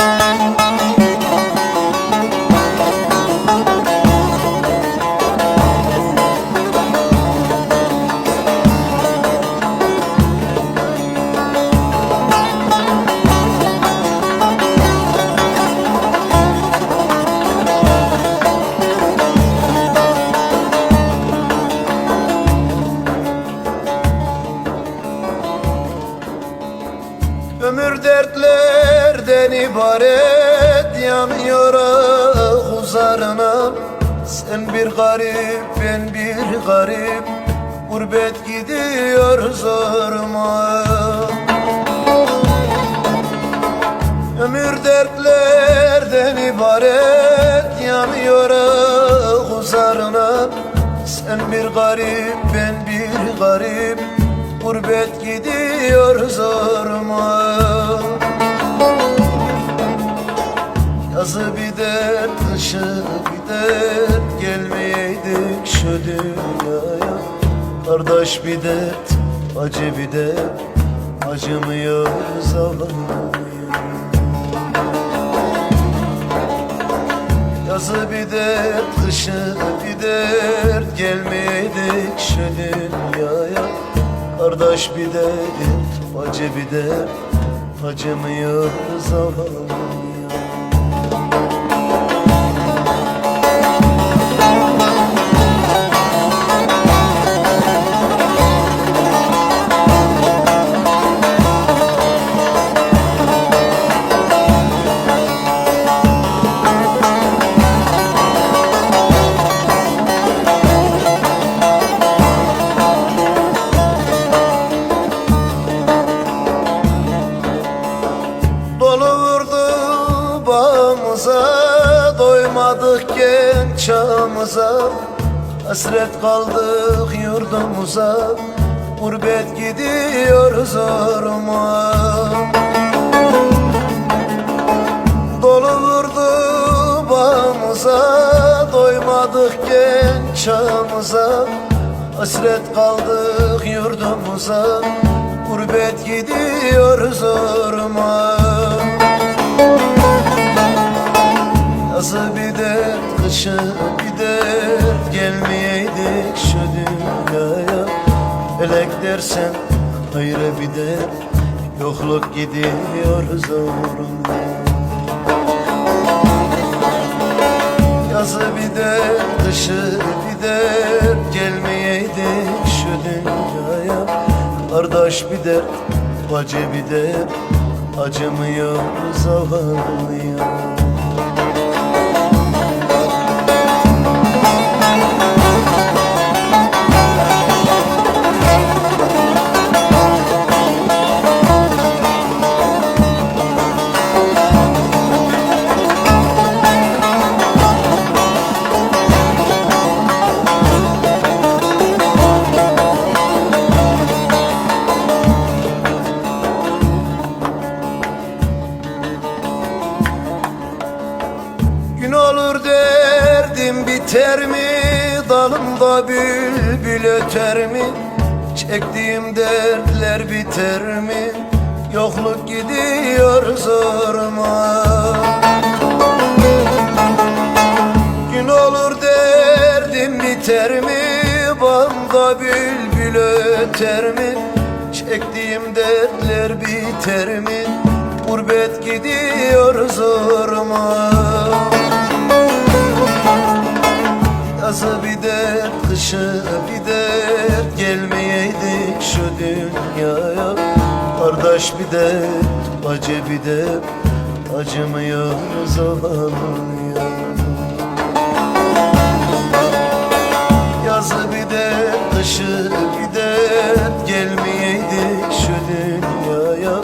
Ömür dertlerden ibaret yanıyor ah uzarına Sen bir garip ben bir garip. Gurbet gidiyor zoruma. Ömür dertlerden ibaret yanıyor ah uzarına Sen bir garip ben bir garip. Gurbet gidiyor zoruma Yazı bir dert, kışı bir dert. Gelmeyeydik şu dünyaya. Kardeş bir dert, acı bir dert. Acımıyoruz ağlamıyor Yazı bir dert, kışı bir dert. Gelmeyeydik şu dünyaya. Kardeş bir dert, acı bir dert. Acımıyoruz ağlamıyor çağımıza Hasret kaldık yurdumuza. Gurbet gidiyor zoruma. Dolu vurdu bağımıza Doymadık genç çağımıza Hasret kaldık yurdumuza. Gurbet gidiyor zoruma bir dert Gelmeyeydik şu dünyaya. Felek dersen hayre bir dert Yokluk gidiyor zoruma Yazı bir dert, kışı bir dert Gelmeyeydik şu dünyaya. Kardeş bir dert, bacı bir dert Acımıyoruz ağlamıyor Gün olur derdim biter mi? Dalımda bülbül öter mi? Çektiğim dertler biter mi? Yokluk gidiyor zoruma. Gün olur derdim biter mi? Bağımda bülbül öter mi? Çektiğim dertler biter mi? Gurbet gidiyor zoruma Kardeş bir dert, acı bir dert Acımıyoruz ağlamıyor Yazı bir dert, kışı bir dert Gelmeyeydik şu dünyaya.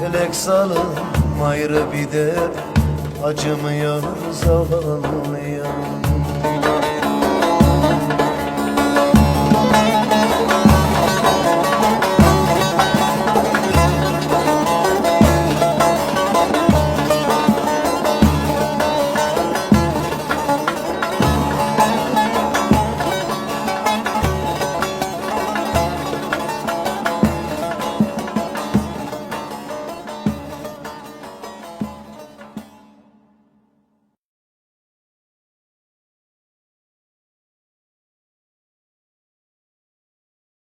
Felek salım ayrı bir dert Acımıyoruz ağlamıyor